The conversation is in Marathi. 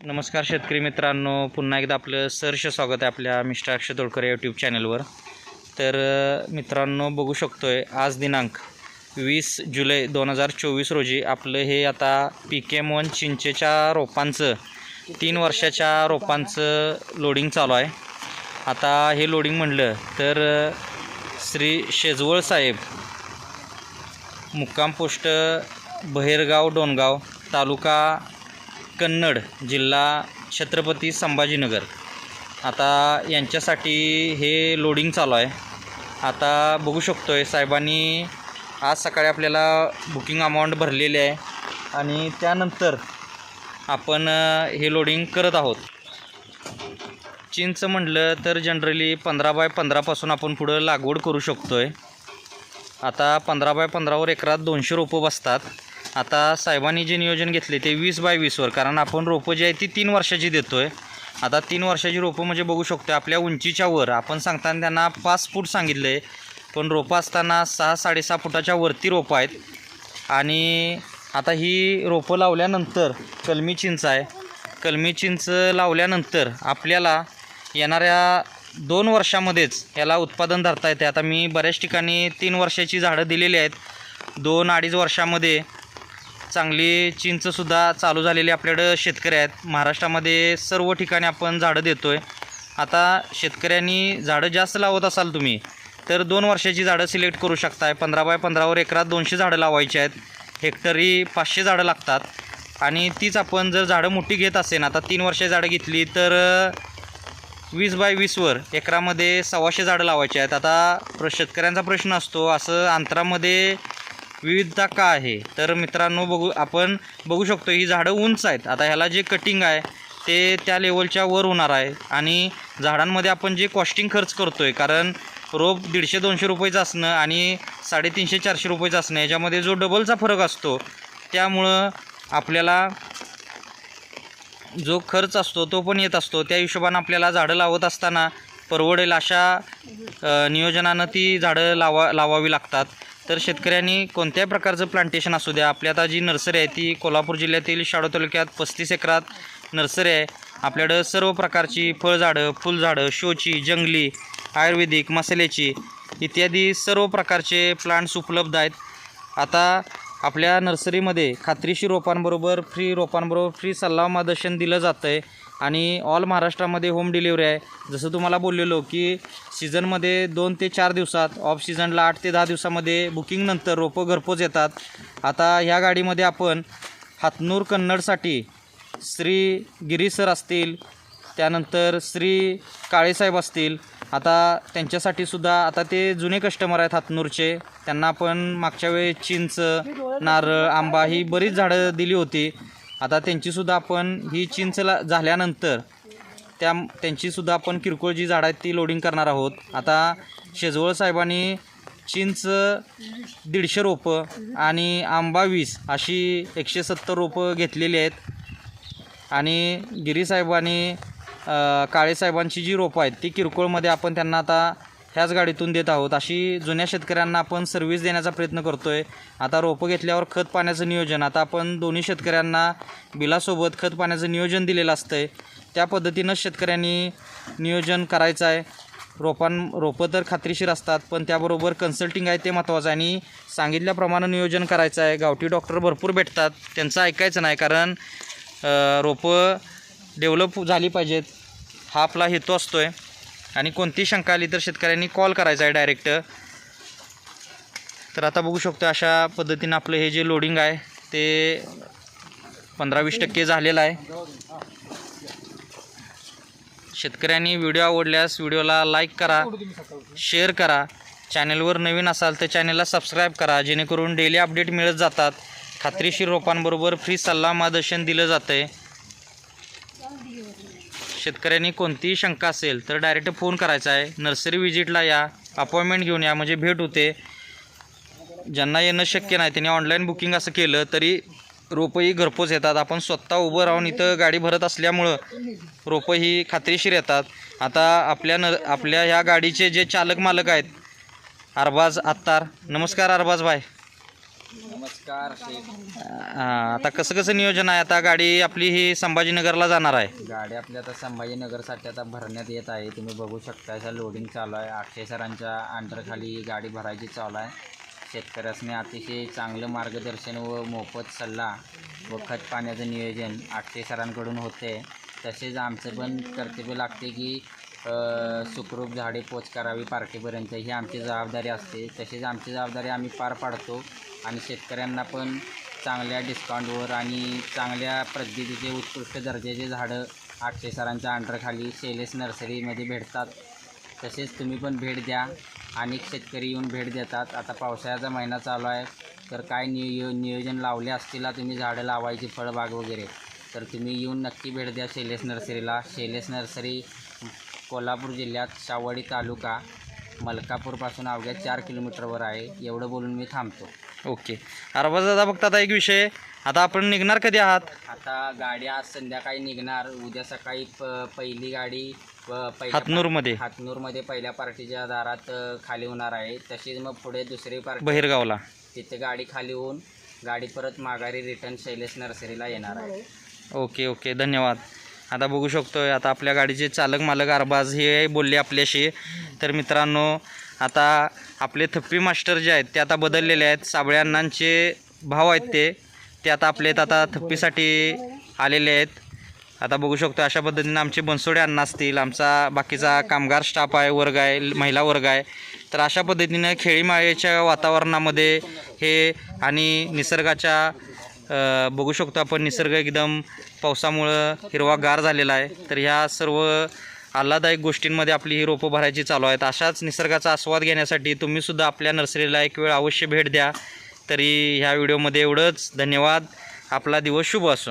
नमस्कार शेतकरी मित्रांनो. पुन्हा एकदा आपलं सहर्ष स्वागत आहे आपल्या मिस्टर अक्षय तोडकर यूट्यूब चॅनलवर तर मित्रांनो बघू शकतो आहे आज दिनांक वीस जुलै दोन हजार चोवीस रोजी आपलं हे आता पी के वन चिंचेच्या रोपांचं तीन वर्षाच्या रोपांचं लोडिंग चालू आहे. आता हे लोडिंग म्हणलं तर श्री शेजवळ साहेब मुक्काम पोस्ट बहेरगाव डोणगाव तालुका कन्नड जिल्हा छत्रपती संभाजीनगर. आता यांच्यासाठी हे लोडिंग चालू आहे. आता बघू शकतो आहे साहेबांनी आज सकाळी आपल्याला बुकिंग अमाऊंट भरलेली आहे आणि त्यानंतर आपण हे लोडिंग करत आहोत. चिंच म्हटलं तर जनरली पंधरा बाय पंधरापासून आपण पुढं लागवड करू शकतो आहे आता पंधरा बाय पंधरावर एकरात दोनशे रोपं बसतात. आता साहेबांनी जे नियोजन घेतले ते वीस बाय वीसवर कारण आपण रोपं जी आहे ती तीन वर्षाची देतो आहे आता तीन वर्षाची रोपं म्हणजे बघू शकतो आपल्या उंचीच्या वर. आपण सांगताना त्यांना पाच फूट सांगितलं आहे पण रोपं असताना सहा साडेसहा फुटाच्या वरती रोपं आहेत. आणि आता ही रोपं लावल्यानंतर कलमी चिंच आहे. कलमी चिंच लावल्यानंतर आपल्याला येणाऱ्या दोन वर्षामध्येच याला उत्पादन धरता येते. आता मी बऱ्याच ठिकाणी तीन वर्षाची झाडं दिलेली आहेत. दोन अडीच वर्षामध्ये चांगली चिंचसुद्धा चालू झालेली आपल्याकडं शेतकरी आहेत. महाराष्ट्रामध्ये सर्व ठिकाणी आपण झाडं देतो आहे आता शेतकऱ्यांनी झाडं जास्त लावत असाल तुम्ही तर दोन वर्षाची झाडं सिलेक्ट करू शकताय. पंधरा बाय पंधरावर एकरात दोनशे झाडं लावायची आहेत. हेक्टरी पाचशे झाडं लागतात. आणि तीच आपण जर झाडं मोठी घेत असेल आता तीन वर्षाची झाडं घेतली तर वीस बाय वीसवर एकरामध्ये सव्वाशे झाडं लावायची आहेत. आता प्र शेतकऱ्यांचा प्रश्न असतो असं अंतरामध्ये विविधता का आहे? तर मित्रांनो बघू आपण बघू शकतो ही झाडं उंच आहेत. आता ह्याला जे कटिंग आहे ते त्या लेवलच्या वर होणार आहे. आणि झाडांमध्ये आपण जे कॉस्टिंग खर्च करतो आहे कारण रोप दीडशे दोनशे रुपयेचं असणं आणि साडेतीनशे चारशे रुपयेचं असणं याच्यामध्ये जो डबलचा फरक असतो त्यामुळं आपल्याला जो खर्च असतो तो पण येत असतो. त्या हिशोबानं आपल्याला झाडं लावत असताना परवडेल अशा नियोजनानं ती झाडं लावा लावावी लागतात. तर शेतकऱ्यांनी कोणत्याही प्रकारचं प्लांटेशन असू द्या आपली आता जी नर्सरी आहे ती कोल्हापूर जिल्ह्यातील शाडो तालुक्यात पस्तीस एकरात नर्सरी आहे. आपल्याकडं सर्व प्रकारची फळझाडं फुलझाडं शोची जंगली आयुर्वेदिक मसाल्याची इत्यादी सर्व प्रकारचे प्लांट्स उपलब्ध आहेत. आता आपल्या नर्सरीमध्ये खात्रीशी रोपांबरोबर फ्री रोपांबरोबर फ्री सल्ला मार्गदर्शन दिलं जातं आहे आणि ऑल महाराष्ट्रामध्ये होम डिलिव्हरी आहे. जसं तुम्हाला बोललेलो की सीझनमध्ये दोन ते चार दिवसात ऑफ सीझनला आठ ते दहा दिवसामध्ये बुकिंगनंतर रोपं घरपोच येतात. आता ह्या गाडीमध्ये आपण हातनूर कन्नडसाठी श्री गिरी सर असतील त्यानंतर श्री काळेसाहेब असतील आता त्यांच्यासाठी सुद्धा आता ते जुने कस्टमर आहेत हातनूरचे. त्यांना आपण मागच्या वेळेस चिंच नारळ आंबा ही बरीच झाडं दिली होती. आता त्यांचीसुद्धा आपण ही चिंचला झाल्यानंतर त्या त्यांचीसुद्धा आपण किरकोळ जी झाडं आहेत ती लोडिंग करणार आहोत. आता शेजवळ साहेबांनी चिंच दीडशे रोपं आणि आंबा वीस अशी एकशे सत्तर रोपं घेतलेली आहेत. आणि गिरीसाहेबांनी काळेसाहेबांची जी रोपं आहेत ती किरकोळमध्ये आपण त्यांना आता ह्याच गाडीतून देत आहोत. अशी जुन्या शेतकऱ्यांना आपण सर्व्हिस देण्याचा प्रयत्न करतो आहे आता रोपं घेतल्यावर खत पाण्याचं नियोजन. आता आपण दोन्ही शेतकऱ्यांना बिलासोबत खत पाण्याचं नियोजन दिलेलं असतं आहे त्या पद्धतीनं शेतकऱ्यांनी नियोजन करायचं आहे. रोपां रोपं तर खात्रीशीर असतात पण त्याबरोबर कन्सल्टिंग आहे ते महत्त्वाचं आहे. आणि सांगितल्याप्रमाणे नियोजन करायचं आहे. गावठी डॉक्टर भरपूर भेटतात. त्यांचं ऐकायचं नाही कारण रोपं डेव्हलप झाली पाहिजेत. हा आपला हेतू असतो आहे आणि कोणती शंका आली तर शेतकऱ्यांनी कॉल करायचा आहे डायरेक्ट तर आता बघू शकतो अशा पद्धतीनं आपलं हे जे लोडिंग आहे ते पंधरा वीस टक्के झालेलं आहे. शेतकऱ्यांनी व्हिडिओ आवडल्यास व्हिडिओला लाईक करा शेअर करा. चॅनलवर नवीन असाल तर चॅनलला सबस्क्राईब करा जेणेकरून डेली अपडेट मिळत जातात. खात्रीशीर रोपांबरोबर फ्री सल्ला मार्गदर्शन दिलं जातं आहे शेतकऱ्यांनी कोणतीही शंका असेल तर डायरेक्ट फोन करायचा आहे. नर्सरी व्हिजिटला या अपॉइंटमेंट घेऊन या म्हणजे भेट होते. ज्यांना येणं शक्य नाही त्यांनी ऑनलाईन बुकिंग असं केलं तरी रोपंही घरपोच येतात. आपण स्वतः उभं राहून इथं गाडी भरत असल्यामुळं रोपं ही खात्रीशीर येतात. आता आपल्या न आपल्या ह्या गाडीचे जे चालक मालक आहेत अरबाज आत्तार नमस्कार अरबाज भाई. नमस्कार आता कसं कसं नियोजन आहे? आता गाडी आपली ही संभाजीनगरला जाणार आहे. गाडी आपली आता संभाजीनगरसाठी आता भरण्यात येत आहे. तुम्ही बघू शकता याचा लोडिंग चालू आहे. अक्षय सरांच्या अंडरखाली ही गाडी भरायची चालू आहे. शेतकऱ्यासने अतिशय चांगलं मार्गदर्शन व मोफत सल्ला व खत पाण्याचं नियोजन अक्षय सरांकडून होते. तसेच आमचं पण कर्तव्य लागते की अ, सुखरूप झाडे पोच करावी पार्टीपर्यंत ही आमची जबाबदारी असते. तसेच आमची जबाबदारी आम्ही पार पाडतो. आणि शेतकऱ्यांना पण चांगल्या डिस्काउंटवर आणि चांगल्या पद्धतीचे उत्कृष्ट दर्जाचे झाडं आठशे सरांच्या अंडरखाली शैलेश नर्सरीमध्ये भेटतात. तसेच तुम्ही पण भेट द्या. अनेक शेतकरी येऊन भेट देतात. आता पावसाळ्याचा महिना चालू आहे. तर काय नियो नियोजन लावले असतील तुम्ही झाडं लावायची फळबाग वगैरे. तर तुम्ही येऊन नक्की भेट द्या शैलेश नर्सरीला शैलेश नर्सरी कोल्हापूर जिल्ह्यात शावडी तालुका मलकापूरपासून अवघ्या चार किलोमीटरवर आहे. एवढं बोलून मी थांबतो. ओके. अरबाज दादा फक्त आता एक विषय. आता आपण निघणार कधी आहात? आता गाडी आज संध्याकाळी निघणार. उद्या सकाळी प पहिली गाडी प- पहिल्या हातनूरमध्ये. हातनूरमध्ये पहिल्या पार्टीच्या दारात अ, खाली होणार आहे. तशीच मग पुढे दुसरी पार्टी बहिरगावला. तिथे गाडी खाली होऊन गाडी परत माघारी रिटर्न शैलेश नर्सरीला येणार आहे. Okay okay. धन्यवाद. आता बघू शकतोय आता आपल्या गाडीचे चालक मालक अरबाज हे बोलले आपल्याशी. तर मित्रांनो आता आपले थप्पी मास्टर जे आहेत ते आता बदललेले आहेत. साबळे अण्णांचे भाव आहेत ते. ते आता आपले आता थप्पीसाठी आलेले आहेत. आता बघू शकतो अशा पद्धतीनं आमचे बनसोडे अण्णा असतील. आमचा बाकीचा कामगार स्टाफ आहे वर्ग आहे महिला वर्ग आहे. तर अशा पद्धतीनं खेळीमाळेच्या वातावरणामध्ये हे आणि निसर्गाच्या बघू शकतो आपण निसर्ग एकदम पावसामुळं हिरवागार झालेला आहे. तर ह्या सर्व आल्हादायक गोष्टींमध्ये आपली ही रोपं भरायची चालू आहेत. अशाच निसर्गाचा आस्वाद घेण्यासाठी तुम्हीसुद्धा आपल्या नर्सरीला एक वेळ अवश्य भेट द्या. तरी ह्या व्हिडिओमध्ये एवढंच. धन्यवाद. आपला दिवस शुभ असो.